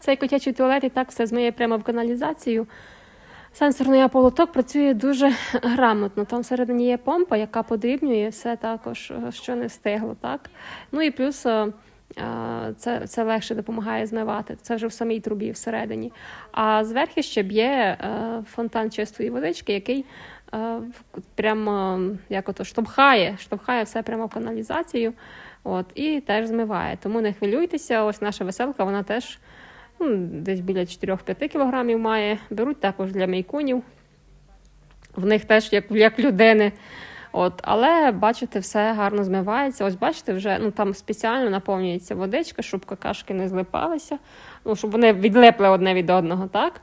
Цей котячий туалет і так все змиє прямо в каналізацію. Сенсорний аполоток працює дуже грамотно. Там всередині є помпа, яка подрібнює все також, е, що не встигло. Так? Ну і плюс е, е, це, це легше допомагає змивати. Це вже в самій трубі всередині. А зверху ще б'є фонтан чистої водички, який прямо як ото штовхає, штовхає все прямо в каналізацію. От, і теж змиває. Тому не хвилюйтеся, ось наша веселка, вона теж десь біля 4-5 кілограмів має. Беруть також для мейконів. В них теж як, як людини. От, але бачите, все гарно змивається. Ось бачите, вже ну там спеціально наповнюється водичка, щоб какашки не злипалися, ну щоб вони відлипли одне від одного, так?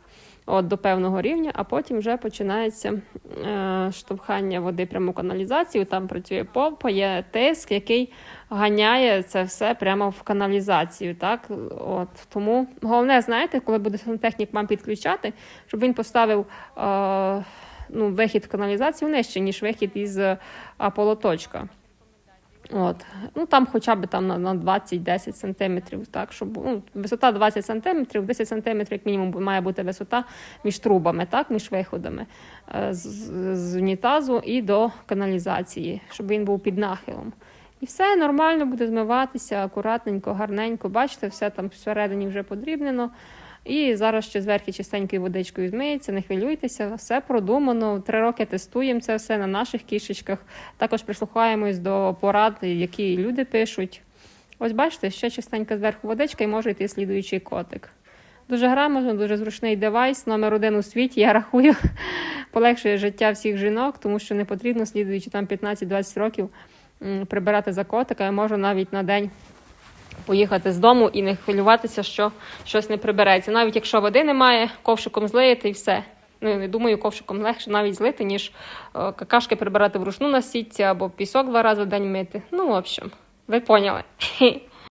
От до певного рівня, а потім вже починається е, штовхання води прямо в каналізацію. Там працює помпа, є тиск, який ганяє це все прямо в каналізацію. Так? От, тому головне, знаєте, коли буде сантехнік вам підключати, щоб він поставив е, ну, вихід в каналізацію нижче, ніж вихід із е, полоточка. От. Ну, там хоча б там на, на 20-10 сантиметрів, так, щоб ну, висота 20 сантиметрів, 10 сантиметрів, як мінімум, має бути висота між трубами, так, між виходами е, з, з- з унітазу і до каналізації, щоб він був під нахилом. І все нормально буде змиватися, акуратненько, гарненько. Бачите, все там всередині вже подрібнено. І зараз ще зверху чистенькою водичкою змиється, не хвилюйтеся, все продумано. Три роки тестуємо це все на наших кішечках. Також прислухаємось до порад, які люди пишуть. Ось бачите, ще чистенька зверху водичка і може йти слідуючий котик. Дуже грамотно, дуже зручний девайс, номер один у світі, я рахую, полегшує життя всіх жінок, тому що не потрібно, слідуючи там 15-20 років, прибирати за котика. Можу навіть на день поїхати з дому і не хвилюватися, що щось не прибереться. Навіть якщо води немає, ковшиком злиєте і все. Ну, я думаю, ковшиком легше навіть злити, ніж е, какашки прибирати вручну на сітці або пісок два рази в день мити. Ну, в общем, ви поняли.